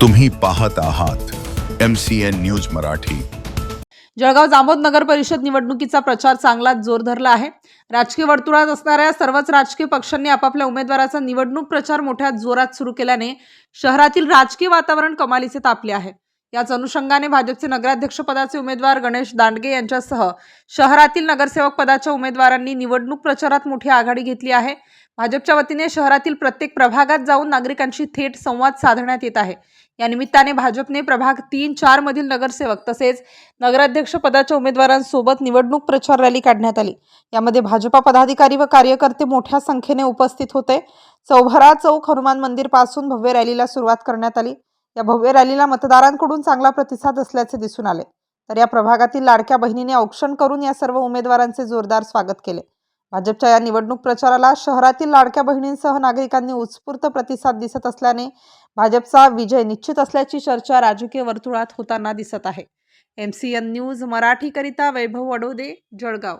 तुम्ही पाहत आहात M C N news Marathi. Jalgaon Jamod नगर परिषद निवडणुकीचा प्रचार चांगलाच जोर धरला आहे. राजकीय वर्तुळात असणाऱ्या सर्वच राजकीय पक्षांनी आपापल्या उमेदवाराचा निवडणूक प्रचार मोठ्या जोरात सुरू केल्याने शहरातील राजकीय वातावरण कमालीचे तापले आहे. याच अनुषंगाने भाजपचे नगराध्यक्ष पदाचे उमेदवार गणेश दांडगे यांच्यासह शहरातील नगरसेवक पदाच्या उमेदवारांनी निवडणूक प्रचारात मोठी आघाडी घेतली आहे. भाजपच्या वतीने शहरातील प्रत्येक प्रभागात जाऊन नागरिकांशी थेट संवाद साधण्यात येत आहे. या निमित्ताने भाजपने प्रभाग तीन चार मधील नगरसेवक तसेच नगराध्यक्ष पदाच्या उमेदवारांसोबत निवडणूक प्रचार रॅली काढण्यात आली. यामध्ये भाजपा पदाधिकारी व कार्यकर्ते मोठ्या संख्येने उपस्थित होते. चौभरा चौक हनुमान मंदिरपासून भव्य रॅलीला सुरुवात करण्यात आली. या भव्य रॅलीला मतदारांकडून चांगला प्रतिसाद असल्याचे दिसून आले. तर या प्रभागातील लाडक्या बहिणीने औक्षण करून या सर्व उमेदवारांचे जोरदार स्वागत केले. भाजपच्या या निवडणूक प्रचाराला शहरातील लाडक्या बहिणींसह नागरिकांनी उत्स्फूर्त प्रतिसाद दिसत असल्याने भाजपचा विजय निश्चित असल्याची चर्चा राजकीय वर्तुळात होताना दिसत आहे. एम सी एन न्यूज मराठीकरिता वैभव वडोदे जळगाव.